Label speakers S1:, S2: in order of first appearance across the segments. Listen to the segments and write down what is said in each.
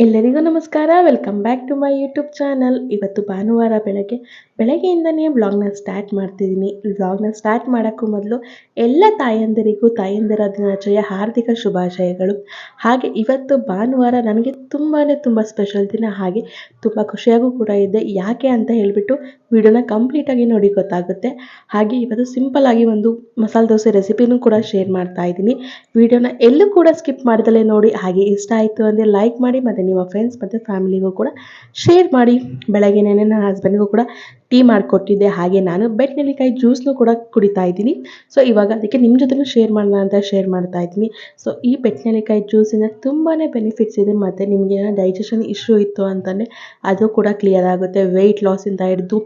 S1: ಎಲ್ಲರಿಗೂ ನಮಸ್ಕಾರ. Welcome back to my YouTube channel ಇವತ್ತು ಭಾನುವಾರ ಬೆಳಗ್ಗೆ ಬೆಳಗ್ಗೆಯಿಂದನೇ ವ್ಲಾಗ್ನ ಸ್ಟಾರ್ಟ್ ಮಾಡ್ತಿದ್ದೀನಿ. ವ್ಲಾಗ್ನ ಸ್ಟಾರ್ಟ್ ಮಾಡೋಕ್ಕೂ ಮೊದಲು ಎಲ್ಲ ತಾಯಂದಿರಿಗೂ, ತಾಯಂದಿರ ದಿನಾಚರಣೆಯ ಹಾರ್ದಿಕ ಶುಭಾಶಯಗಳು. ಹಾಗೆ ಇವತ್ತು ಭಾನುವಾರ ನನಗೆ ತುಂಬಾ ತುಂಬ ಸ್ಪೆಷಲ್ ದಿನ. ಹಾಗೆ ತುಂಬ ಖುಷಿಯಾಗೂ ಕೂಡ ಇದೆ. ಯಾಕೆ ಅಂತ ಹೇಳಿಬಿಟ್ಟು ವಿಡಿಯೋನ ಕಂಪ್ಲೀಟಾಗಿ ನೋಡಿ ಗೊತ್ತಾಗುತ್ತೆ. ಹಾಗೆ ಇವತ್ತು ಸಿಂಪಲ್ ಆಗಿ ಒಂದು ಮಸಾಲೆ ದೋಸೆ ರೆಸಿಪಿನೂ ಕೂಡ ಶೇರ್ ಮಾಡ್ತಾ ಇದ್ದೀನಿ. ವಿಡಿಯೋನ ಎಲ್ಲೂ ಕೂಡ ಸ್ಕಿಪ್ ಮಾಡ್ದಲೇ ನೋಡಿ. ಹಾಗೆ ಇಷ್ಟ ಆಯಿತು ಅಂದರೆ ಲೈಕ್ ಮಾಡಿ ಮತ್ತು ನಿಮ್ಮ ಫ್ರೆಂಡ್ಸ್ ಮತ್ತು ಫ್ಯಾಮಿಲಿಗೂ ಕೂಡ ಶೇರ್ ಮಾಡಿ. ಬೆಳಗ್ಗೆನೇ ನನ್ನ ಹಸ್ಬೆಂಡ್ಗೂ ಕೂಡ ಟೀ ಮಾಡಿಕೊಟ್ಟಿದ್ದೆ. ಹಾಗೆ ನಾನು ಬೆಟ್ ನೆಲ್ಲಿಕಾಯಿ ಜ್ಯೂಸ್ನು ಕೂಡ ಕುಡಿತಾ ಇದ್ದೀನಿ. ಸೊ ಇವಾಗ ಅದಕ್ಕೆ ನಿಮ್ಮ ಜೊತೆನೂ ಶೇರ್ ಮಾಡೋಣ ಅಂತ ಶೇರ್ ಮಾಡ್ತಾ ಇದ್ದೀನಿ. ಸೊ ಈ ಬೆಟ್ ನೆಲ್ಲಿಕಾಯಿ ಜ್ಯೂಸಿಂದ ತುಂಬಾ ಬೆನಿಫಿಟ್ಸ್ ಇದೆ ಮತ್ತು ನಿಮಗೆ ಡೈಜೆಷನ್ ಇಶ್ಯೂ ಇತ್ತು ಅಂತಂದರೆ ಅದು ಕೂಡ ಕ್ಲಿಯರ್ ಆಗುತ್ತೆ. ವೆಯ್ಟ್ ಲಾಸಿಂದ ಹಿಡಿದು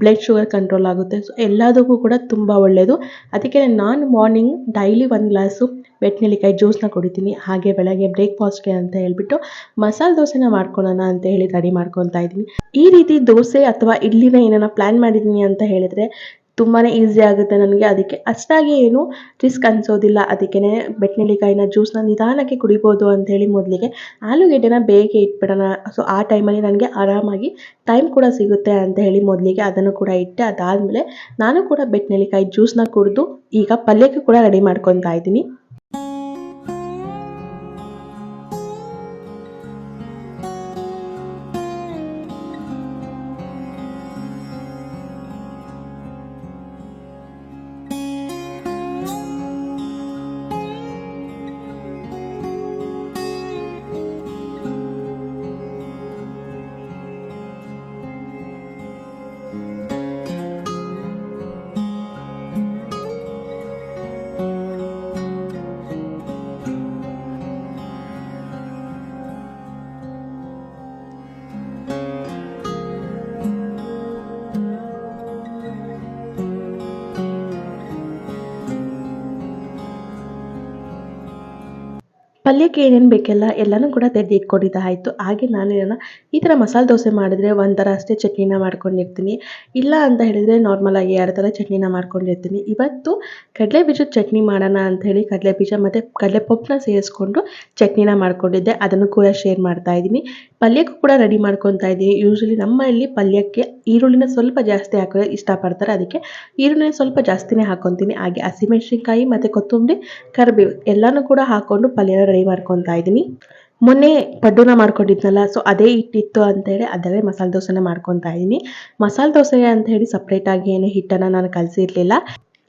S1: ಬ್ಲಡ್ ಶುಗರ್ ಕಂಟ್ರೋಲ್ ಆಗುತ್ತೆ. ಸೊ ಎಲ್ಲದಕ್ಕೂ ಕೂಡ ತುಂಬ ಒಳ್ಳೆಯದು ಅದಕ್ಕೆ ನಾನು ಮಾರ್ನಿಂಗ್ ಡೈಲಿ ಒಂದು ಗ್ಲಾಸು ಬೆಟ್ ನೆಲ್ಲಿಕಾಯಿ ಜ್ಯೂಸ್ನ ಕುಡಿತೀನಿ, ಹಾಗೆ ಬೆಳಗ್ಗೆ ಬ್ರೇಕ್ಫಾಸ್ಟ್ಗೆ ಅಂತ ಹೇಳ್ಬಿಟ್ಟು ಮಸಾಲೆ ದೋಸೆನ ಮಾಡ್ಕೊಳ್ಳೋಣ ಅಂತ ಹೇಳಿ ರೆಡಿ ಮಾಡ್ಕೊತಾ ಇದ್ದೀನಿ. ಈ ರೀತಿ ದೋಸೆ ಅಥವಾ ಇಡ್ಲಿನ ಏನಾರ ಪ್ಲ್ಯಾನ್ ಮಾಡಿದ್ದೀನಿ ಅಂತ ಹೇಳಿದರೆ ತುಂಬಾ ಈಸಿ ಆಗುತ್ತೆ ನನಗೆ. ಅದಕ್ಕೆ ಅಷ್ಟಾಗಿ ಏನು ರಿಸ್ಕ್ ಅನಿಸೋದಿಲ್ಲ. ಅದಕ್ಕೆ ಬೆಟ್ನೆಲ್ಲಿಕಾಯಿನ ಜ್ಯೂಸ್ನ ನಿಧಾನಕ್ಕೆ ಕುಡಿಬೋದು ಅಂಥೇಳಿ ಮೊದಲಿಗೆ ಆಲೂಗೆಡ್ಡೆನ ಬೇಗ ಇಟ್ಬಿಡೋಣ. ಸೊ ಆ ಟೈಮಲ್ಲಿ ನನಗೆ ಆರಾಮಾಗಿ ಟೈಮ್ ಕೂಡ ಸಿಗುತ್ತೆ ಅಂತ ಹೇಳಿ ಮೊದಲಿಗೆ ಅದನ್ನು ಕೂಡ ಇಟ್ಟೆ. ಅದಾದಮೇಲೆ ನಾನು ಕೂಡ ಬೆಟ್ನೆಲ್ಲಿಕಾಯಿ ಜ್ಯೂಸ್ನ ಕುಡಿದು ಈಗ ಪಲ್ಯಕ್ಕೆ ಕೂಡ ರೆಡಿ ಮಾಡ್ಕೊತಾ ಇದ್ದೀನಿ. ಪಲ್ಯಕ್ಕೆ ಏನೇನು ಬೇಕೆಲ್ಲ ಎಲ್ಲನೂ ಕೂಡ ತೆಗೆದು ಇಟ್ಕೊಂಡಿದ್ದಾಯಿತು. ಹಾಗೆ ನಾನೇನ ಈ ಥರ ಮಸಾಲೆ ದೋಸೆ ಮಾಡಿದರೆ ಒಂಥರ ಅಷ್ಟೇ ಚಟ್ನಿನ ಮಾಡ್ಕೊಂಡಿರ್ತೀನಿ. ಇಲ್ಲ ಅಂತ ಹೇಳಿದರೆ ನಾರ್ಮಲಾಗಿ ಎರಡು ಥರ ಚಟ್ನಿನ ಮಾಡ್ಕೊಂಡಿರ್ತೀನಿ. ಇವತ್ತು ಕಡಲೆ ಬೀಜದ ಚಟ್ನಿ ಮಾಡೋಣ ಹೇಳಿ ಕಡಲೆ ಬೀಜ ಮತ್ತು ಕಡಲೆ ಪಪ್ಪನ್ನ ಸೇರಿಸ್ಕೊಂಡು ಚಟ್ನಿನ ಮಾಡ್ಕೊಂಡಿದ್ದೆ. ಅದನ್ನು ಕೂಡ ಶೇರ್ ಮಾಡ್ತಾ ಇದ್ದೀನಿ. ಪಲ್ಯಕ್ಕೂ ಕೂಡ ರೆಡಿ ಮಾಡ್ಕೊತಾ ಇದ್ದೀನಿ. ನಮ್ಮ ನಮ್ಮಲ್ಲಿ ಪಲ್ಯಕ್ಕೆ ಈರುಳ್ಳಿನ ಸ್ವಲ್ಪ ಜಾಸ್ತಿ ಹಾಕೋದು ಇಷ್ಟಪಡ್ತಾರೆ. ಅದಕ್ಕೆ ಈರುಳ್ಳಿನ ಸ್ವಲ್ಪ ಜಾಸ್ತಿನೇ ಹಾಕ್ಕೊತೀನಿ ಹಾಗೆ ಹಸಿಮೆಣ್ಸಿನ್ಕಾಯಿ ಮತ್ತು ಕೊತ್ತಂಬರಿ, ಕರಿಬೇವು ಎಲ್ಲನೂ ಕೂಡ ಹಾಕ್ಕೊಂಡು ಪಲ್ಯನ ರೆಡಿ ಮಾಡ್ಕೊತಾ ಇದ್ದೀನಿ. ಮೊನ್ನೆ ಪಡ್ಡುನ ಮಾಡ್ಕೊಂಡಿದ್ನಲ್ಲ ಸೊ ಅದೇ ಹಿಟ್ಟಿತ್ತು ಅಂತೇಳಿ ಅದರಲ್ಲೇ ಮಸಾಲೆ ದೋಸೆನ ಮಾಡ್ಕೊತಾ ಇದ್ದೀನಿ. ಮಸಾಲೆ ದೋಸೆ ಅಂತ ಹೇಳಿ ಸಪ್ರೇಟಾಗಿ ಏನು ಹಿಟ್ಟನ್ನು ನಾನು ಕಲಿಸಿರ್ಲಿಲ್ಲ.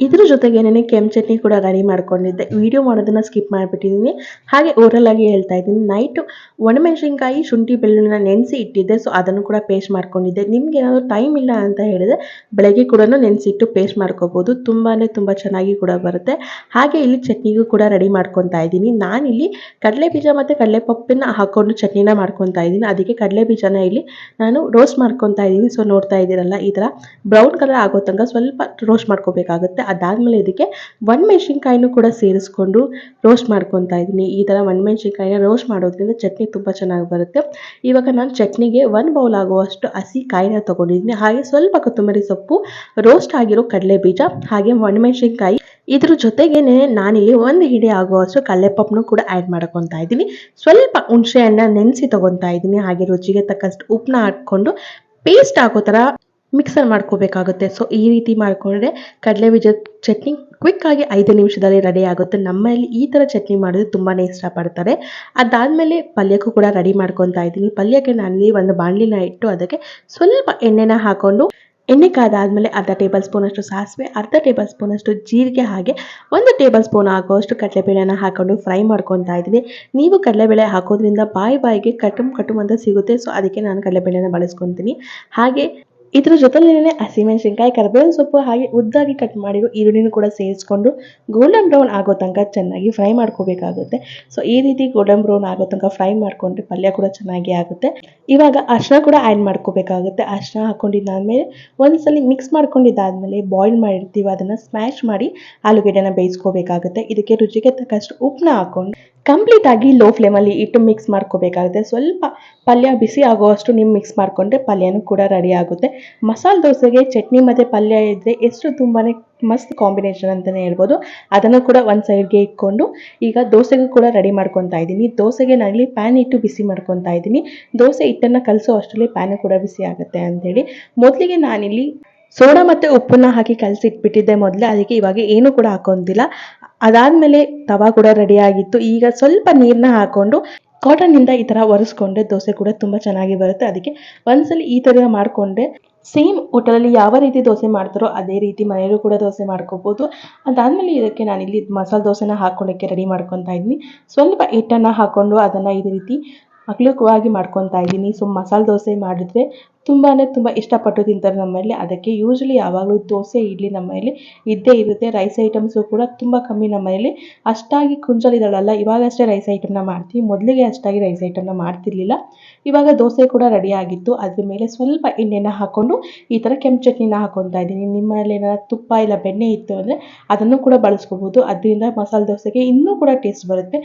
S1: ಇದ್ರ ಜೊತೆಗೆ ನಾನು ಕೆಂಪು ಚಟ್ನಿ ಕೂಡ ರೆಡಿ ಮಾಡ್ಕೊಂಡಿದ್ದೆ. ವಿಡಿಯೋ ಮಾಡೋದನ್ನ ಸ್ಕಿಪ್ ಮಾಡಿಬಿಟ್ಟಿದ್ದೀನಿ ಹಾಗೆ ಓರಲ್ ಆಗಿ ಹೇಳ್ತಾ ಇದ್ದೀನಿ. ನೈಟ್ ಒಣಮೆಣಸಿನ್ಕಾಯಿ, ಶುಂಠಿ ಬೆಳ್ಳುಳ್ಳಿನ ನೆನೆಸಿ ಇಟ್ಟಿದ್ದೆ. ಸೊ ಅದನ್ನು ಕೂಡ ಪೇಸ್ಟ್ ಮಾಡ್ಕೊಂಡಿದ್ದೆ. ನಿಮ್ಗೆ ಏನಾದರೂ ಟೈಮ್ ಇಲ್ಲ ಅಂತ ಹೇಳಿದ್ರೆ ಬೆಳಗ್ಗೆ ಕೂಡ ನೆನೆಸಿಟ್ಟು ಪೇಸ್ಟ್ ಮಾಡ್ಕೋಬೋದು. ತುಂಬಾ ತುಂಬ ಚೆನ್ನಾಗಿ ಕೂಡ ಬರುತ್ತೆ. ಹಾಗೆ ಇಲ್ಲಿ ಚಟ್ನಿಗೂ ಕೂಡ ರೆಡಿ ಮಾಡ್ಕೊತಾ ಇದ್ದೀನಿ. ನಾನಿಲ್ಲಿ ಕಡಲೆ ಬೀಜ ಮತ್ತು ಕಡಲೆ ಪಪ್ಪಿನ ಹಾಕ್ಕೊಂಡು ಚಟ್ನಿನ ಮಾಡ್ಕೊತಾ ಇದ್ದೀನಿ. ಅದಕ್ಕೆ ಕಡಲೆ ಬೀಜನ ಇಲ್ಲಿ ನಾನು ರೋಸ್ಟ್ ಮಾಡ್ಕೊತಾ ಇದ್ದೀನಿ. ಸೊ ನೋಡ್ತಾ ಇದ್ದೀರಲ್ಲ, ಈ ಥರ ಬ್ರೌನ್ ಕಲರ್ ಆಗೋ ತನಕ ಸ್ವಲ್ಪ ರೋಸ್ಟ್ ಮಾಡ್ಕೋಬೇಕಾಗುತ್ತೆ. ಅದಾದಮೇಲೆ ಇದಕ್ಕೆ ಒಣಮೆಣ್ಸಿನ್ಕಾಯಿನೂ ಕೂಡ ಸೇರಿಸ್ಕೊಂಡು ರೋಸ್ಟ್ ಮಾಡ್ಕೊತಾ ಇದ್ದೀನಿ. ಈ ಥರ ಒಣಮೆಣ್ಸಿನ್ಕಾಯಿನ ರೋಸ್ಟ್ ಮಾಡೋದ್ರಿಂದ ಚಟ್ನಿ ತುಂಬ ಚೆನ್ನಾಗಿ ಬರುತ್ತೆ. ಇವಾಗ ನಾನು ಚಟ್ನಿಗೆ ಒಂದು ಬೌಲ್ ಆಗುವಷ್ಟು ಹಸಿ ಕಾಯಿನ ತೊಗೊಂಡಿದ್ದೀನಿ. ಹಾಗೆ ಸ್ವಲ್ಪ ಕೊತ್ತಂಬರಿ ಸೊಪ್ಪು ರೋಸ್ಟ್ ಆಗಿರೋ ಕಡಲೆ ಬೀಜ ಹಾಗೆ ಒಣಮೆಣ್ಸಿನ್ಕಾಯಿ. ಇದ್ರ ಜೊತೆಗೇನೆ ನಾನಿಲ್ಲಿ ಒಂದು ಹಿಡಿ ಆಗುವಷ್ಟು ಕಡಲೆಪಪ್ಪನು ಕೂಡ ಆ್ಯಡ್ ಮಾಡ್ಕೊತಾ ಇದ್ದೀನಿ. ಸ್ವಲ್ಪ ಹುಣಸೆಹಣ್ಣ ನೆನೆಸಿ ತೊಗೊತಾ ಇದ್ದೀನಿ. ಹಾಗೆ ರುಚಿಗೆ ತಕ್ಕಷ್ಟು ಉಪ್ಪನ್ನ ಹಾಕ್ಕೊಂಡು ಪೇಸ್ಟ್ ಆಗೋ ಥರ ಮಿಕ್ಸರ್ ಮಾಡ್ಕೋಬೇಕಾಗುತ್ತೆ. ಸೊ ಈ ರೀತಿ ಮಾಡಿಕೊಂಡ್ರೆ ಕಡಲೆ ಬೀಜದ ಚಟ್ನಿ ಕ್ವಿಕ್ಕಾಗಿ ಐದು ನಿಮಿಷದಲ್ಲಿ ರೆಡಿ ಆಗುತ್ತೆ. ನಮ್ಮಲ್ಲಿ ಈ ಥರ ಚಟ್ನಿ ಮಾಡೋದು ತುಂಬಾ ಇಷ್ಟಪಡ್ತಾರೆ. ಅದಾದಮೇಲೆ ಪಲ್ಯಕ್ಕೂ ಕೂಡ ರೆಡಿ ಮಾಡ್ಕೊತಾ ಇದ್ದೀನಿ. ಪಲ್ಯಕ್ಕೆ ನಾನಿಲ್ಲಿ ಒಂದು ಬಾಣಲಿನ ಇಟ್ಟು ಅದಕ್ಕೆ ಸ್ವಲ್ಪ ಎಣ್ಣೆನ ಹಾಕ್ಕೊಂಡು ಎಣ್ಣೆ ಕಾದಾದಮೇಲೆ ಅರ್ಧ ಟೇಬಲ್ ಸ್ಪೂನಷ್ಟು ಸಾಸಿವೆ, ಅರ್ಧ ಟೇಬಲ್ ಸ್ಪೂನಷ್ಟು ಜೀರಿಗೆ ಹಾಗೆ ಒಂದು ಟೇಬಲ್ ಸ್ಪೂನ್ ಆಗುವಷ್ಟು ಕಡಲೆಬೇಳೆನ ಹಾಕೊಂಡು ಫ್ರೈ ಮಾಡ್ಕೊತಾ ಇದ್ದೀನಿ. ನೀವು ಕಡಲೆಬೇಳೆ ಹಾಕೋದ್ರಿಂದ ಬಾಯಿ ಬಾಯಿಗೆ ಕಟುಮ್ ಕಟುಮ್ ಅಂತ ಸಿಗುತ್ತೆ. ಸೊ ಅದಕ್ಕೆ ನಾನು ಕಡಲೆಬೇಳೆನ ಬಳಸ್ಕೊತೀನಿ. ಹಾಗೆ ಇದ್ರ ಜೊತೆಲೇನೆ ಹಸಿಮೆಣಸಿನ್ಕಾಯಿ ಕರಿಬೇವಿನ ಸೊಪ್ಪು ಹಾಗೆ ಉದ್ದಾಗಿ ಕಟ್ ಮಾಡಿರೋ ಈರುಳ್ಳಿನೂ ಕೂಡ ಸೇರಿಸ್ಕೊಂಡು ಗೋಲ್ಡನ್ ಬ್ರೌನ್ ಆಗೋ ತನಕ ಚೆನ್ನಾಗಿ ಫ್ರೈ ಮಾಡ್ಕೋಬೇಕಾಗುತ್ತೆ. ಸೊ ಈ ರೀತಿ ಗೋಲ್ಡನ್ ಬ್ರೌನ್ ಆಗೋ ತನಕ ಫ್ರೈ ಮಾಡ್ಕೊಂಡ್ರೆ ಪಲ್ಯ ಕೂಡ ಚೆನ್ನಾಗಿ ಆಗುತ್ತೆ. ಇವಾಗ ಅರ್ಶಿನ ಕೂಡ ಆ್ಯಡ್ ಮಾಡ್ಕೋಬೇಕಾಗುತ್ತೆ. ಅರ್ಶಿನ ಹಾಕೊಂಡಿದ್ದಾದ್ಮೇಲೆ ಒಂದ್ಸಲಿ ಮಿಕ್ಸ್ ಮಾಡ್ಕೊಂಡಿದ್ದಾದ್ಮೇಲೆ ಬಾಯ್ಲ್ ಮಾಡಿರ್ತೀವಿ. ಅದನ್ನು ಸ್ಮ್ಯಾಶ್ ಮಾಡಿ ಆಲೂಗೆಡ್ಡೆನ ಬೇಯಿಸ್ಕೋಬೇಕಾಗುತ್ತೆ. ಇದಕ್ಕೆ ರುಚಿಗೆ ತಕ್ಕಷ್ಟು ಉಪ್ಪನ್ನ ಹಾಕ್ಕೊಂಡು ಕಂಪ್ಲೀಟ್ ಆಗಿ ಲೋ ಫ್ಲೇಮಲ್ಲಿ ಇಟ್ಟು ಮಿಕ್ಸ್ ಮಾಡ್ಕೋಬೇಕಾಗುತ್ತೆ. ಸ್ವಲ್ಪ ಪಲ್ಯ ಬಿಸಿ ಆಗುವಷ್ಟು ನೀವು ಮಿಕ್ಸ್ ಮಾಡಿಕೊಂಡ್ರೆ ಪಲ್ಯನೂ ಕೂಡ ರೆಡಿ ಆಗುತ್ತೆ. ಮಸಾಲೆ ದೋಸೆಗೆ ಚಟ್ನಿ ಮತ್ತು ಪಲ್ಯ ಇದ್ದರೆ ಎಷ್ಟು ತುಂಬಾ ಮಸ್ತ್ ಕಾಂಬಿನೇಷನ್ ಅಂತಲೇ ಹೇಳ್ಬೋದು. ಅದನ್ನು ಕೂಡ ಒಂದು ಸೈಡ್ಗೆ ಇಟ್ಕೊಂಡು ಈಗ ದೋಸೆಗೂ ಕೂಡ ರೆಡಿ ಮಾಡ್ಕೊತಾ ಇದ್ದೀನಿ. ದೋಸೆಗೆ ನಾನಿಲ್ಲಿ ಪ್ಯಾನ್ ಇಟ್ಟು ಬಿಸಿ ಮಾಡ್ಕೊತಾ ಇದ್ದೀನಿ. ದೋಸೆ ಹಿಟ್ಟನ್ನು ಕಲಸೋ ಅಷ್ಟರಲ್ಲಿ ಪ್ಯಾನು ಕೂಡ ಬಿಸಿ ಆಗುತ್ತೆ ಅಂತೇಳಿ ಮೊದಲಿಗೆ ನಾನಿಲ್ಲಿ ಸೋಡಾ ಮತ್ತು ಉಪ್ಪನ್ನ ಹಾಕಿ ಕಲಸಿಟ್ಬಿಟ್ಟಿದ್ದೆ ಮೊದಲೇ. ಅದಕ್ಕೆ ಇವಾಗ ಏನೂ ಕೂಡ ಹಾಕೋದಿಲ್ಲ ಅದಾದಮೇಲೆ ತವಾ ಕೂಡ ರೆಡಿ ಆಗಿತ್ತು. ಈಗ ಸ್ವಲ್ಪ ನೀರನ್ನ ಕಾಟನ್ ಇಂದ ಈ ತರ ಒರೆಸ್ಕೊಂಡ್ರೆ ದೋಸೆ ಕೂಡ ತುಂಬಾ ಚೆನ್ನಾಗಿ ಬರುತ್ತೆ. ಅದಕ್ಕೆ ಒಂದ್ಸಲಿ ಈ ತರ ಮಾಡ್ಕೊಂಡ್ರೆ ಸೇಮ್ ಹೋಟೆಲಲ್ಲಿ ಯಾವ ರೀತಿ ದೋಸೆ ಮಾಡ್ತಾರೋ ಅದೇ ರೀತಿ ಮನೆಯಲ್ಲೂ ಕೂಡ ದೋಸೆ ಮಾಡ್ಕೋಬೋದು. ಅದಾದ್ಮೇಲೆ ಇದಕ್ಕೆ ನಾನಿಲ್ಲಿ ಮಸಾಲ ದೋಸೆನ ಹಾಕೊಳಕ್ಕೆ ರೆಡಿ ಮಾಡ್ಕೊತಾ ಇದ್ದೀನಿ ಸ್ವಲ್ಪ ಹಿಟ್ಟನ್ನ ಹಾಕೊಂಡು ಅದನ್ನ ಇದೇ ರೀತಿ ಅಗಲವಾಗಿ ಮಾಡ್ಕೊತಾ ಇದ್ದೀನಿ. ಸೊ ಮಸಾಲೆ ದೋಸೆ ಮಾಡಿದ್ರೆ ತುಂಬಾ ತುಂಬ ಇಷ್ಟಪಟ್ಟು ತಿಂತಾರೆ ನಮ್ಮಲ್ಲಿ ಅದಕ್ಕೆ ಯೂಶ್ವಲಿ ಯಾವಾಗಲೂ ದೋಸೆ, ಇಡ್ಲಿ ನಮ್ಮಲ್ಲಿ ಇದ್ದೇ ಇರುತ್ತೆ. ರೈಸ್ ಐಟಮ್ಸು ಕೂಡ ತುಂಬ ಕಮ್ಮಿ ನಮ್ಮ ಮನೇಲಿ. ಅಷ್ಟಾಗಿ ಕುಂಚಲಿದ್ದಾಳಲ್ಲ ಇವಾಗಷ್ಟೇ ರೈಸ್ ಐಟಮ್ನ ಮಾಡ್ತೀವಿ. ಮೊದಲಿಗೆ ಅಷ್ಟಾಗಿ ರೈಸ್ ಐಟಮ್ನ ಮಾಡ್ತಿರ್ಲಿಲ್ಲ. ಇವಾಗ ದೋಸೆ ಕೂಡ ರೆಡಿ ಆಗಿತ್ತು. ಅದ್ರ ಮೇಲೆ ಸ್ವಲ್ಪ ಎಣ್ಣೆನ ಹಾಕ್ಕೊಂಡು ಈ ಥರ ಕೆಂಪು ಚಟ್ನಿನ ಹಾಕ್ಕೊತಾ ಇದ್ದೀನಿ. ನಿಮ್ಮಲ್ಲಿ ಏನಾರ ತುಪ್ಪ ಇಲ್ಲ ಬೆಣ್ಣೆ ಇತ್ತು ಅಂದರೆ ಅದನ್ನು ಕೂಡ ಬಳಸ್ಕೋಬೋದು. ಅದರಿಂದ ಮಸಾಲೆ ದೋಸೆಗೆ ಇನ್ನೂ ಕೂಡ ಟೇಸ್ಟ್ ಬರುತ್ತೆ.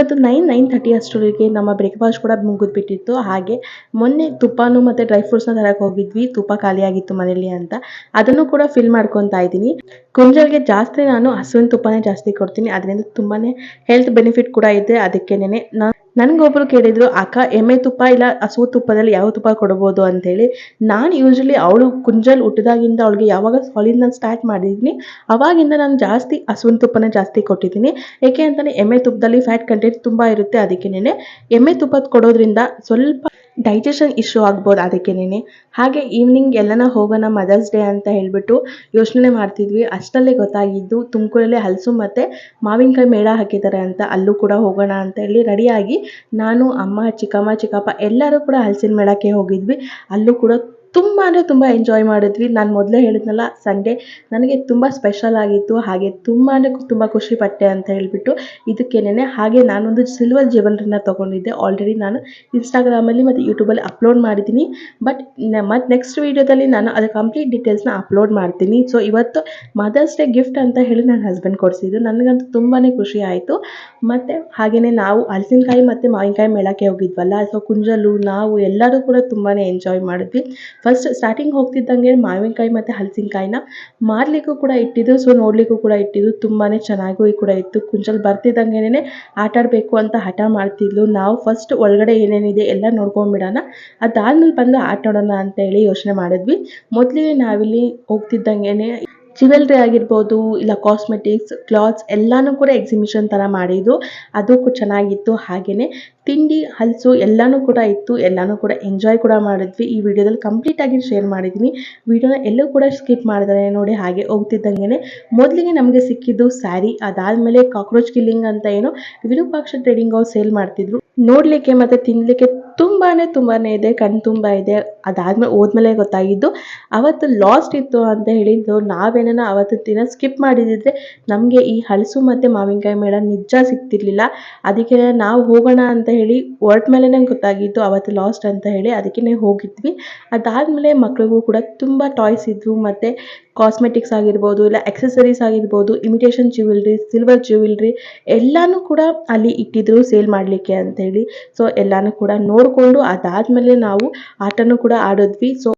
S1: ಇವತ್ತು ನೈನ್ ನೈನ್ ತರ್ಟಿ ಅಷ್ಟರೊಳಗೆ ನಮ್ಮ ಬ್ರೇಕ್ಫಾಸ್ಟ್ ಕೂಡ ಮುಗಿದ್ಬಿಟ್ಟಿತ್ತು. ಹಾಗೆ ಮೊನ್ನೆ ತುಪ್ಪನೂ ಮತ್ತು ಡ್ರೈ ಫ್ರೂಟ್ಸ್ನ ತರಕ್ಕೆ ಹೋಗಿದ್ವಿ. ತುಪ್ಪ ಖಾಲಿಯಾಗಿತ್ತು ಮನೇಲಿ ಅಂತ. ಅದನ್ನು ಕೂಡ ಫಿಲ್ ಮಾಡ್ಕೊತಾ ಇದ್ದೀನಿ. ಕುಂಜಲ್ಗೆ ಜಾಸ್ತಿ ನಾನು ಹಸುವಿನ ತುಪ್ಪನೇ ಜಾಸ್ತಿ ಕೊಡ್ತೀನಿ. ಅದರಿಂದ ತುಂಬಾ ಹೆಲ್ತ್ ಬೆನಿಫಿಟ್ ಕೂಡ ಇದೆ. ಅದಕ್ಕೆ ನಾನು ನನಗೊಬ್ರು ಕೇಳಿದ್ರು, ಅಕ್ಕ, ಎಮ್ಮೆ ತುಪ್ಪ ಇಲ್ಲ, ಹಸು ತುಪ್ಪದಲ್ಲಿ ಯಾವ ತುಪ್ಪ ಕೊಡ್ಬೋದು? ಅಂತೇಳಿ. ನಾನು ಯೂಶ್ವಲಿ ಅವಳು ಕುಂಜಲ್ ಹುಟ್ಟಿದಾಗಿಂದ ಅವಳಿಗೆ ಯಾವಾಗ ಸಾಲಿಡ್ ನಾನು ಸ್ಟಾರ್ಟ್ ಮಾಡಿದ್ದೀನಿ ಅವಾಗಿಂದ ನಾನು ಜಾಸ್ತಿ ಹಸುವಿನ ತುಪ್ಪನ ಜಾಸ್ತಿ ಕೊಟ್ಟಿದ್ದೀನಿ ಏಕೆ ಅಂತಲೇ ಎಮ್ಮೆ ತುಪ್ಪದಲ್ಲಿ ಫ್ಯಾಟ್ ಕಂಟೆಂಟ್ ತುಂಬ ಇರುತ್ತೆ ಅದಕ್ಕೇನೆ ಎಮ್ಮೆ ತುಪ್ಪದ ಕೊಡೋದ್ರಿಂದ ಸ್ವಲ್ಪ ಡೈಜೆಷನ್ ಇಶ್ಯೂ ಆಗ್ಬೋದು ಅದಕ್ಕೇನೆ ಹಾಗೆ ಈವ್ನಿಂಗ್ ಎಲ್ಲನ ಹೋಗೋಣ ಮದರ್ಸ್ ಡೇ ಅಂತ ಹೇಳಿಬಿಟ್ಟು ಯೋಚನೆ ಮಾಡ್ತಿದ್ವಿ. ಅಷ್ಟರಲ್ಲೇ ಗೊತ್ತಾಗಿದ್ದು ತುಮಕೂರಲ್ಲಿ ಹಲಸು ಮತ್ತು ಮಾವಿನಕಾಯಿ ಮೇಳ ಹಾಕಿದ್ದಾರೆ ಅಂತ ಅಲ್ಲೂ ಕೂಡ ಹೋಗೋಣ ಅಂತ ಹೇಳಿ ರೆಡಿಯಾಗಿ ನಾನು, ಅಮ್ಮ, ಚಿಕ್ಕಮ್ಮ, ಚಿಕ್ಕಪ್ಪ ಎಲ್ಲರೂ ಕೂಡ ಹಲಸಿನ ಮೇಳಕ್ಕೆ ಹೋಗಿದ್ವಿ. ಅಲ್ಲೂ ಕೂಡ ತುಂಬ ಅಂದರೆ ತುಂಬ ಎಂಜಾಯ್ ಮಾಡಿದ್ವಿ. ನಾನು ಮೊದಲೇ ಹೇಳಿದ್ನಲ್ಲ ಸಂಡೇ ನನಗೆ ತುಂಬ ಸ್ಪೆಷಲ್ ಆಗಿತ್ತು, ಹಾಗೆ ತುಂಬ ಅಂದರೆ ತುಂಬ ಖುಷಿಪಟ್ಟೆ ಅಂತ ಹೇಳಿಬಿಟ್ಟು ಇದಕ್ಕೇನೆ ಹಾಗೆ ನಾನೊಂದು ಸಿಲ್ವರ್ ಜ್ಯುವೆಲ್ರಿನ ತೊಗೊಂಡಿದ್ದೆ. ಆಲ್ರೆಡಿ ನಾನು ಇನ್ಸ್ಟಾಗ್ರಾಮಲ್ಲಿ ಮತ್ತು ಯೂಟ್ಯೂಬಲ್ಲಿ ಅಪ್ಲೋಡ್ ಮಾಡಿದ್ದೀನಿ. ಬಟ್ ಮತ್ತು ನೆಕ್ಸ್ಟ್ ವೀಡಿಯೋದಲ್ಲಿ ನಾನು ಅದರ ಕಂಪ್ಲೀಟ್ ಡೀಟೇಲ್ಸ್ನ ಅಪ್ಲೋಡ್ ಮಾಡ್ತೀನಿ. ಸೊ ಇವತ್ತು ಮದರ್ಸ್ ಡೇ ಗಿಫ್ಟ್ ಅಂತ ಹೇಳಿ ನನ್ನ ಹಸ್ಬೆಂಡ್ ಕೊಡಿಸಿದ್ದು ನನಗಂತೂ ತುಂಬಾ ಖುಷಿ ಆಯಿತು. ಮತ್ತು ಹಾಗೆಯೇ ನಾವು ಹಲಸಿನಕಾಯಿ ಮತ್ತು ಮಾವಿನಕಾಯಿ ಮೇಳಕ್ಕೆ ಹೋಗಿದ್ವಲ್ಲ ಸೊ ಕುಂಜಲು ನಾವು ಎಲ್ಲರೂ ಕೂಡ ತುಂಬಾ ಎಂಜಾಯ್ ಮಾಡಿದ್ವಿ. ಫಸ್ಟ್ ಸ್ಟಾರ್ಟಿಂಗ್ ಹೋಗ್ತಿದ್ದಂಗೆ ಮಾವಿನಕಾಯಿ ಮತ್ತು ಹಲಸಿನಕಾಯಿನ ಮಾರಲಿಕ್ಕೂ ಕೂಡ ಇಟ್ಟಿದ್ದು ಸೊ ನೋಡಲಿಕ್ಕೂ ಕೂಡ ಇಟ್ಟಿದ್ದು ತುಂಬಾ ಚೆನ್ನಾಗೂ ಕೂಡ ಇತ್ತು. ಕುಂಜಲ್ ಬರ್ತಿದ್ದಂಗೆನೇ ಆಟ ಆಡಬೇಕು ಅಂತ ಹಠ ಮಾಡ್ತಿದ್ಲು. ನಾವು ಫಸ್ಟ್ ಒಳಗಡೆ ಏನೇನಿದೆ ಎಲ್ಲ ನೋಡ್ಕೊಂಬಿಡೋಣ ಅದಾದ್ಮೇಲೆ ಬಂದು ಆಟಾಡೋಣ ಅಂತ ಹೇಳಿ ಯೋಚನೆ ಮಾಡಿದ್ವಿ. ಮೊದಲಿಗೆ ನಾವಿಲ್ಲಿ ಹೋಗ್ತಿದ್ದಂಗೆ ಜ್ಯುವೆಲ್ರಿ ಆಗಿರ್ಬೋದು, ಇಲ್ಲ ಕಾಸ್ಮೆಟಿಕ್ಸ್ ಕ್ಲಾತ್ಸ್ ಎಲ್ಲನೂ ಕೂಡ ಎಕ್ಸಿಬಿಷನ್ ಥರ ಮಾಡಿದ್ದು. ಅದಕ್ಕೂ ಚೆನ್ನಾಗಿತ್ತು. ಹಾಗೆಯೇ ತಿಂಡಿ, ಹಲಸು ಎಲ್ಲನೂ ಕೂಡ ಇತ್ತು. ಎಲ್ಲನೂ ಕೂಡ ಎಂಜಾಯ್ ಕೂಡ ಮಾಡಿದ್ವಿ. ಈ ವಿಡಿಯೋದಲ್ಲಿ ಕಂಪ್ಲೀಟಾಗಿ ಶೇರ್ ಮಾಡಿದ್ದೀನಿ ವಿಡಿಯೋನ ಎಲ್ಲೂ ಕೂಡ ಸ್ಕಿಪ್ ಮಾಡಿದರೆ ನೋಡಿ ಹಾಗೆ ಹೋಗ್ತಿದ್ದಂಗೆ ಮೊದಲಿಗೆ ನಮಗೆ ಸಿಕ್ಕಿದ್ದು ಸ್ಯಾರಿ ಅದಾದಮೇಲೆ ಕಾಕ್ರೋಚ್ ಕಿಲ್ಲಿಂಗ್ ಅಂತ ಏನು ವಿರೂಪಾಕ್ಷ ಟ್ರೇಡಿಂಗ್ ಅವ್ರು ಸೇಲ್ ಮಾಡ್ತಿದ್ರು. ನೋಡಲಿಕ್ಕೆ ಮತ್ತು ತಿನ್ನಲಿಕ್ಕೆ ತುಂಬಾ ತುಂಬಾ ಇದೆ ಕಣ್ಣು ತುಂಬ ಇದೆ. ಅದಾದ್ಮೇಲೆ ಹೋದ್ಮೇಲೆ ಗೊತ್ತಾಗಿದ್ದು, ಅವತ್ತು ಲಾಸ್ಟ್ ಇತ್ತು ಅಂತ ಹೇಳಿದ್ದು ನಾವೇನ ಅವತ್ತು ದಿನ ಸ್ಕಿಪ್ ಮಾಡಿದ್ರೆ ನಮಗೆ ಈ ಹಲಸು ಮತ್ತು ಮಾವಿನಕಾಯಿ ಮೇಳ ನಿಜ ಸಿಗ್ತಿರ್ಲಿಲ್ಲ. ಅದಕ್ಕೆ ನಾವು ಹೋಗೋಣ ಅಂತ ಹೇಳಿ ಹೊರಟ ಮೇಲೆ ಗೊತ್ತಾಗಿದ್ದು ಅವತ್ತು ಲಾಸ್ಟ್ ಅಂತ ಹೇಳಿ ಅದಕ್ಕೆ ಹೋಗಿದ್ವಿ. ಅದಾದಮೇಲೆ ಮಕ್ಳಿಗೂ ಕೂಡ ತುಂಬ ಟಾಯ್ಸ್ ಇದ್ವು, ಮತ್ತು ಕಾಸ್ಮೆಟಿಕ್ಸ್ ಆಗಿರ್ಬೋದು, ಇಲ್ಲ ಎಕ್ಸಸರೀಸ್ ಆಗಿರ್ಬೋದು ಇಮಿಟೇಷನ್ ಜ್ಯುವೆಲ್ರಿ ಸಿಲ್ವರ್ ಜ್ಯುವೆಲ್ರಿ ಎಲ್ಲನೂ ಕೂಡ ಅಲ್ಲಿ ಇಟ್ಟಿದ್ರು ಸೇಲ್ ಮಾಡಲಿಕ್ಕೆ ಅಂತೇಳಿ ಸೊ ಎಲ್ಲನೂ ಕೂಡ ನೋಡಿಕೊಂಡು ಅದಾದಮೇಲೆ ನಾವು ಆಟನೂ ಕೂಡ ಆಡಿದ್ವಿ. ಸೊ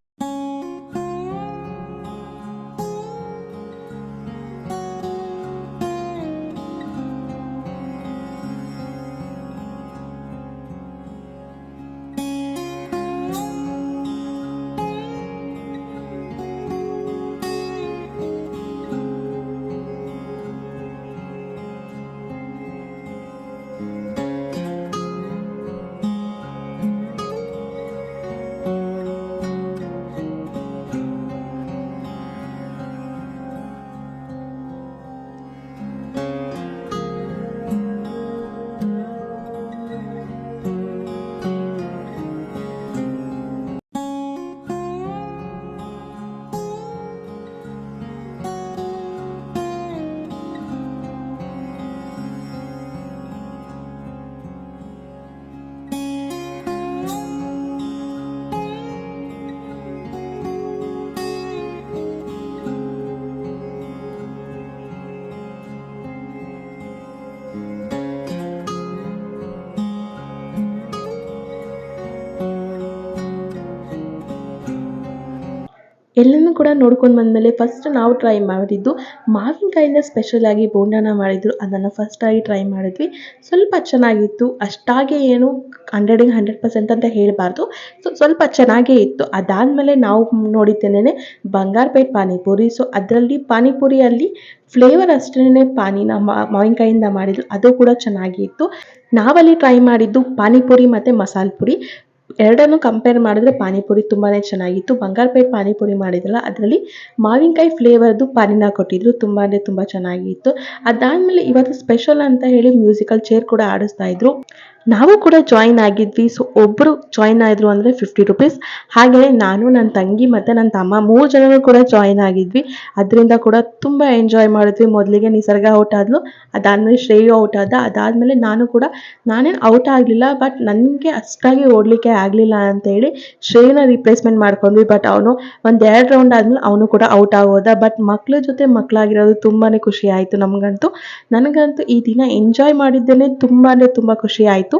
S1: ಕೂಡ ನೋಡ್ಕೊಂಡು ಬಂದಮೇಲೆ ಫಸ್ಟ್ ನಾವು ಟ್ರೈ ಮಾಡಿದ್ದು ಮಾವಿನಕಾಯಿಂದ ಸ್ಪೆಷಲಾಗಿ ಬೋಂಡನ ಮಾಡಿದ್ರು. ಅದನ್ನು ಫಸ್ಟಾಗಿ ಟ್ರೈ ಮಾಡಿದ್ವಿ. ಸ್ವಲ್ಪ ಚೆನ್ನಾಗಿತ್ತು. ಅಷ್ಟಾಗಿ ಏನು ಹಂಡ್ರೆಡಿಗೆ ಹಂಡ್ರೆಡ್ ಪರ್ಸೆಂಟ್ ಅಂತ ಹೇಳಬಾರ್ದು. ಸೊ ಸ್ವಲ್ಪ ಚೆನ್ನಾಗೇ ಇತ್ತು. ಅದಾದಮೇಲೆ ನಾವು ನೋಡಿದ್ದೇನೆ ಬಂಗಾರಪೇಟ್ ಪಾನಿಪುರಿ. ಸೊ ಅದರಲ್ಲಿ ಪಾನಿಪುರಿಯಲ್ಲಿ ಫ್ಲೇವರ್ ಅಷ್ಟೇ ಪಾನಿನ ಮಾವಿನಕಾಯಿಂದ ಮಾಡಿದ್ರು. ಅದು ಕೂಡ ಚೆನ್ನಾಗಿತ್ತು. ನಾವಲ್ಲಿ ಟ್ರೈ ಮಾಡಿದ್ದು ಪಾನಿಪುರಿ ಮತ್ತು ಮಸಾಲೆ ಪುರಿ. ಎರಡನ್ನು ಕಂಪೇರ್ ಮಾಡಿದ್ರೆ ಪಾನಿಪುರಿ ತುಂಬಾನೇ ಚೆನ್ನಾಗಿತ್ತು. ಬಂಗಾರಪೇಟ್ ಪಾನಿಪುರಿ ಮಾಡಿದ್ರಲ್ಲ, ಅದರಲ್ಲಿ ಮಾವಿನಕಾಯಿ ಫ್ಲೇವರ್ದು ಪಾನಿನ ಕೊಟ್ಟಿದ್ರು, ತುಂಬಾನೇ ತುಂಬಾ ತುಂಬ ಚೆನ್ನಾಗಿತ್ತು. ಅದಾದಮೇಲೆ ಇವತ್ತು ಸ್ಪೆಷಲ್ ಅಂತ ಹೇಳಿ ಮ್ಯೂಸಿಕಲ್ ಚೇರ್ ಕೂಡ ಆಡಿಸ್ತಾ ಇದ್ರು. ನಾವು ಕೂಡ ಜಾಯಿನ್ ಆಗಿದ್ವಿ. ಸೊ ಒಬ್ಬರು ಜಾಯಿನ್ ಆದರು ಅಂದರೆ ಫಿಫ್ಟಿ ರುಪೀಸ್ ಹಾಗೆ ನಾನು ನನ್ನ ತಂಗಿ ಮತ್ತು ನನ್ನ ತಮ್ಮ ಮೂರು ಜನರು ಕೂಡ ಜಾಯಿನ್ ಆಗಿದ್ವಿ. ಅದರಿಂದ ಕೂಡ ತುಂಬ ಎಂಜಾಯ್ ಮಾಡಿದ್ವಿ. ಮೊದಲಿಗೆ ನಿಸರ್ಗ ಔಟ್ ಆದಲು, ಅದಾದಮೇಲೆ ಶ್ರೇಯು ಔಟ್ ಆದ. ಅದಾದಮೇಲೆ ನಾನು ಕೂಡ ನಾನೇನು ಔಟ್ ಆಗಲಿಲ್ಲ ಬಟ್ ನನಗೆ ಅಷ್ಟಾಗಿ ಓಡಲಿಕ್ಕೆ ಆಗಲಿಲ್ಲ ಅಂತೇಳಿ ಶ್ರೇಯನ ರಿಪ್ಲೇಸ್ಮೆಂಟ್ ಮಾಡ್ಕೊಂಡ್ವಿ. ಬಟ್ ಅವನು ಒಂದು ಎರಡು ರೌಂಡ್ ಆದಮೇಲೆ ಅವನು ಕೂಡ ಔಟ್ ಆಗೋದ. ಬಟ್ ಮಕ್ಳ ಜೊತೆ ಮಕ್ಕಳಾಗಿರೋದು ತುಂಬಾ ಖುಷಿ ಆಯಿತು ನಮಗಂತೂ. ನನಗಂತೂ ಈ ದಿನ ಎಂಜಾಯ್ ಮಾಡಿದ್ದೇನೆ. ತುಂಬಾ ತುಂಬ ಖುಷಿ ಆಯಿತು.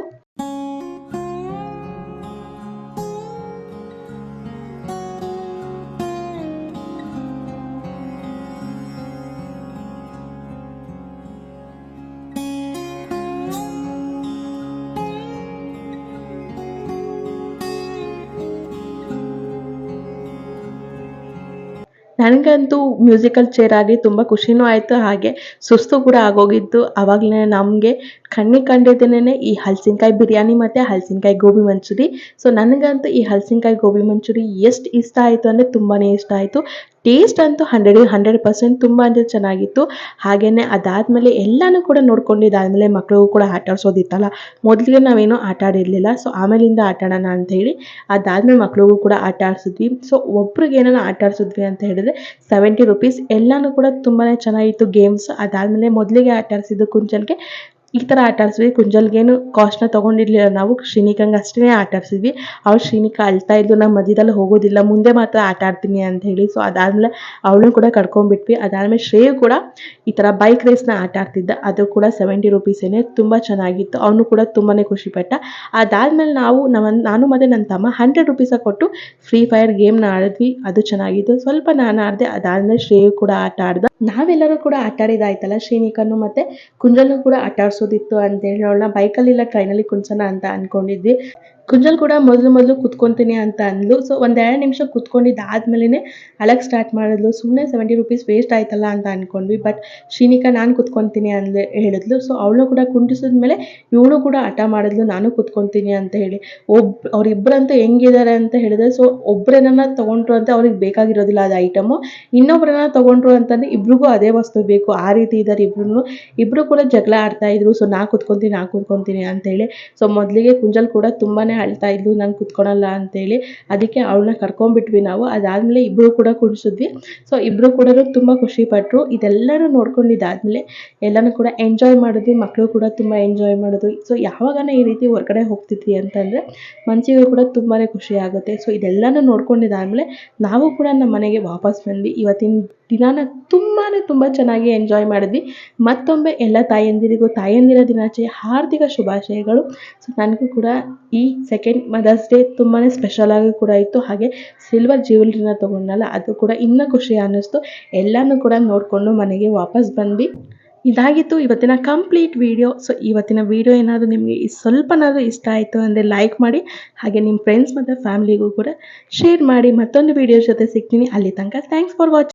S1: ನನಗಂತೂ ಮ್ಯೂಸಿಕಲ್ ಚೇರ್ ಆಗಿ ತುಂಬ ಖುಷಿನೂ ಆಯಿತು. ಹಾಗೆ ಸುಸ್ತು ಕೂಡ ಆಗೋಗಿತ್ತು. ಆವಾಗಲೇ ನಮಗೆ ಕಣ್ಣಿಗೆ ಕಂಡಿದ್ದೇನೆ ಈ ಹಲಸಿನಕಾಯಿ ಬಿರಿಯಾನಿ ಮತ್ತು ಹಲಸಿನಕಾಯಿ ಗೋಬಿ ಮಂಚೂರಿ. ಸೊ ನನಗಂತೂ ಈ ಹಲಸಿನಕಾಯಿ ಗೋಬಿ ಮಂಚೂರಿ ಎಷ್ಟು ಇಷ್ಟ ಆಯಿತು ಅಂದರೆ ತುಂಬಾ ಇಷ್ಟ ಆಯಿತು. ಟೇಸ್ಟ್ ಅಂತೂ ಹಂಡ್ರೆಡ್ ಹಂಡ್ರೆಡ್ ಪರ್ಸೆಂಟ್ ತುಂಬ ಅಂದರೆ ಚೆನ್ನಾಗಿತ್ತು. ಹಾಗೆಯೇ ಅದಾದಮೇಲೆ ಎಲ್ಲನೂ ಕೂಡ ನೋಡ್ಕೊಂಡಿದ್ದಾದಮೇಲೆ ಮಕ್ಕಳಿಗೂ ಕೂಡ ಆಟ ಆಡಿಸೋದಿತ್ತಲ್ಲ. ಮೊದಲಿಗೆ ನಾವೇನು ಆಟ ಆಡಿರಲಿಲ್ಲ. ಸೊ ಆಮೇಲಿಂದ ಆಟ ಆಡೋಣ ಅಂತ ಹೇಳಿ ಅದಾದಮೇಲೆ ಮಕ್ಕಳಿಗೂ ಕೂಡ ಆಟ ಆಡಿಸಿದ್ವಿ. ಸೊ ಒಬ್ರಿಗೆ ಏನಾನ ಆಟ ಆಡಿಸಿದ್ವಿ ಅಂತ ಹೇಳಿದ್ರೆ ಸೆವೆಂಟಿ ರುಪೀಸ್ ಎಲ್ಲನೂ ಕೂಡ ತುಂಬಾ ಚೆನ್ನಾಗಿತ್ತು ಗೇಮ್ಸ್ ಅದಾದಮೇಲೆ ಮೊದಲಿಗೆ ಆಟ ಆಡಿಸಿದ್ದು ಕುಂಚಲ್ಗೆ ಈ ಥರ ಆಟ ಆಡಿಸಿದ್ವಿ. ಕುಂಜಲ್ಗೇನು ಕಾಸ್ಟ್ನ ತೊಗೊಂಡಿರ್ಲಿಲ್ಲ ನಾವು ಶ್ರೀನಿಕಂಗೆ ಅಷ್ಟೇ ಆಟ ಆಡ್ಸಿದ್ವಿ. ಅವ್ಳು ಶ್ರೀನಿಕ ಅಳ್ತಾ ಇದ್ದು ನಾವು ಮಧ್ಯದಲ್ಲಿ ಹೋಗೋದಿಲ್ಲ, ಮುಂದೆ ಮಾತ್ರ ಆಟ ಆಡ್ತೀನಿ ಅಂತ ಹೇಳಿ. ಸೊ ಅದಾದಮೇಲೆ ಅವಳು ಕೂಡ ಕರ್ಕೊಂಡ್ಬಿಟ್ವಿ. ಅದಾದಮೇಲೆ ಶ್ರೇಯು ಕೂಡ ಈ ಥರ ಬೈಕ್ ರೇಸ್ನ ಆಟ ಆಡ್ತಿದ್ದ. ಅದು ಕೂಡ ಸೆವೆಂಟಿ ರುಪೀಸೇನೆ ತುಂಬ ಚೆನ್ನಾಗಿತ್ತು. ಅವನು ಕೂಡ ತುಂಬಾ ಖುಷಿಪಟ್ಟ. ಅದಾದಮೇಲೆ ನಾವು, ನಮ್ಮ, ನಾನು ಮತ್ತು ನನ್ನ ತಮ್ಮ ಹಂಡ್ರೆಡ್ ರುಪೀಸ ಕೊಟ್ಟು ಫ್ರೀ ಫೈರ್ ಗೇಮ್ನ ಆಡಿದ್ವಿ. ಅದು ಚೆನ್ನಾಗಿತ್ತು. ಸ್ವಲ್ಪ ನಾನು ಆಡಿದೆ, ಅದಾದಮೇಲೆ ಶ್ರೇಯು ಕೂಡ ಆಟ ಆಡ್ದ. ನಾವೆಲ್ಲರೂ ಕೂಡ ಆಟ ಆಡಿದಾಯ್ತಲ್ಲ ಶ್ರೀನಿಕನು ಮತ್ತು ಕುಂಜಲ್ನು ಕೂಡ ಆಟ ಆಡಿಸೋದಿತ್ತು ಅಂತೇಳಿ ಅವಳನ್ನ ಬೈಕಲ್ಲಿ ಇಲ್ಲ ಟ್ರೈನಲ್ಲಿ ಕುಣಿಸೋಣ ಅಂತ ಅಂದ್ಕೊಂಡಿದ್ವಿ ಕುಂಜಲ್ ಕೂಡ ಮೊದಲು ಮೊದಲು ಕುತ್ಕೊತೀನಿ ಅಂತ ಅಂದ್ಲು. ಸೊ ಒಂದೆರಡು ನಿಮಿಷ ಕುತ್ಕೊಂಡಿದ್ದಾದ್ಮೇಲೆ ಅಳಕ್ಕೆ ಸ್ಟಾರ್ಟ್ ಮಾಡಿದ್ಲು. ಸುಮ್ಮನೆ ಸೆವೆಂಟಿ ರುಪೀಸ್ ವೇಸ್ಟ್ ಆಯ್ತಲ್ಲ ಅಂತ ಅಂದ್ಕೊಂಡ್ವಿ ಬಟ್ ಶ್ರೀನಿಕಾ ನಾನು ಕುತ್ಕೊತೀನಿ ಅಂದ್ ಹೇಳಿದ್ಲು. ಸೊ ಅವಳು ಕೂಡ ಕುಂಡಿಸಿದ್ಮೇಲೆ ಇವಳು ಕೂಡ ಹಠ ಮಾಡಿದ್ಲು. ನಾನು ಕುತ್ಕೊತೀನಿ ಅಂತ ಹೇಳಿ. ಒಬ್ ಅವರಿಬ್ಬರಂತೂ ಹೆಂಗಿದ್ದಾರೆ ಅಂತ ಹೇಳಿದ್ರೆ ಸೊ ಒಬ್ಬರೇನ ತೊಗೊಂಡ್ರು ಅಂತ ಅವ್ರಿಗೆ ಬೇಕಾಗಿರೋದಿಲ್ಲ ಅದು ಐಟಮು ಇನ್ನೊಬ್ರನ್ನ ತೊಗೊಂಡ್ರು ಅಂತಂದರೆ ಇಬ್ರಿಗೂ ಅದೇ ವಸ್ತು ಬೇಕು. ಆ ರೀತಿ ಇದ್ದಾರೆ ಇಬ್ರು ಇಬ್ಬರು ಕೂಡ ಜಗಳ ಆಡ್ತಾ ಇದ್ರು. ಸೊ ನಾ ಕುತ್ಕೊತೀನಿ ನಾ ಕುತ್ಕೊತೀನಿ ಅಂತೇಳಿ ಸೊ ಮೊದಲಿಗೆ ಕುಂಜಲ್ ಕೂಡ ತುಂಬಾ ಅಳ್ತಾ ಇದ್ಲು ನಾನು ಕುತ್ಕೊಳಲ್ಲ ಅಂತೇಳಿ. ಅದಕ್ಕೆ ಅವಳನ್ನ ಕರ್ಕೊಂಡ್ಬಿಟ್ವಿ ನಾವು. ಅದಾದ್ಮೇಲೆ ಇಬ್ಬರು ಕೂಡ ಕುಣಿಸಿದ್ವಿ. ಸೊ ಇಬ್ಬರು ಕೂಡ ತುಂಬ ಖುಷಿಪಟ್ಟರು ಇದೆಲ್ಲನೂ ನೋಡ್ಕೊಂಡಿದ್ದಾದಮೇಲೆ ಎಲ್ಲನೂ ಕೂಡ ಎಂಜಾಯ್ ಮಾಡಿದ್ವಿ. ಮಕ್ಕಳು ಕೂಡ ತುಂಬ ಎಂಜಾಯ್ ಮಾಡಿದ್ರು ಸೊ ಯಾವಾಗನ ಈ ರೀತಿ ಹೊರಗಡೆ ಹೋಗ್ತಿದ್ವಿ ಅಂತಂದರೆ ಮನಸ್ಸಿಗೂ ಕೂಡ ತುಂಬಾ ಖುಷಿ ಆಗುತ್ತೆ. ಸೊ ಇದೆಲ್ಲನೂ ನೋಡ್ಕೊಂಡಿದ್ದಾದಮೇಲೆ ನಾವು ಕೂಡ ನಮ್ಮ ಮನೆಗೆ ವಾಪಸ್ ಬಂದ್ವಿ. ಇವತ್ತಿನ ದಿನಾನ ತುಂಬಾ ತುಂಬ ಚೆನ್ನಾಗಿ ಎಂಜಾಯ್ ಮಾಡಿದ್ವಿ. ಮತ್ತೊಮ್ಮೆ ಎಲ್ಲ ತಾಯಂದಿರಿಗೂ ತಾಯಂದಿರ ದಿನಾಚೆ ಹಾರ್ದಿಕ ಶುಭಾಶಯಗಳು. ಸೊ ನನಗೂ ಕೂಡ ಈ ಸೆಕೆಂಡ್ ಮದರ್ಸ್ ಡೇ ತುಂಬಾ ಸ್ಪೆಷಲಾಗಿ ಕೂಡ ಇತ್ತು. ಹಾಗೆ ಸಿಲ್ವರ್ ಜ್ಯುವೆಲ್ರಿನ ತೊಗೊಂಡಲ್ಲ ಅದು ಕೂಡ ಇನ್ನೂ ಖುಷಿ ಅನ್ನಿಸ್ತು. ಎಲ್ಲನೂ ಕೂಡ ನೋಡಿಕೊಂಡು ಮನೆಗೆ ವಾಪಸ್ ಬಂದ್ವಿ. ಇದಾಗಿತ್ತು ಇವತ್ತಿನ ಕಂಪ್ಲೀಟ್ ವಿಡಿಯೋ ಸೊ ಇವತ್ತಿನ ವಿಡಿಯೋ ಏನಾದರೂ ನಿಮಗೆ ಸ್ವಲ್ಪನಾದರೂ ಇಷ್ಟ ಆಯಿತು ಅಂದರೆ ಲೈಕ್ ಮಾಡಿ, ಹಾಗೆ ನಿಮ್ಮ ಫ್ರೆಂಡ್ಸ್ ಮತ್ತು ಫ್ಯಾಮಿಲಿಗೂ ಕೂಡ ಶೇರ್ ಮಾಡಿ. ಮತ್ತೊಂದು ವಿಡಿಯೋ ಜೊತೆ ಸಿಗ್ತೀನಿ. ಅಲ್ಲಿ ತನಕ ಥ್ಯಾಂಕ್ಸ್ ಫಾರ್ ವಾಚಿಂಗ್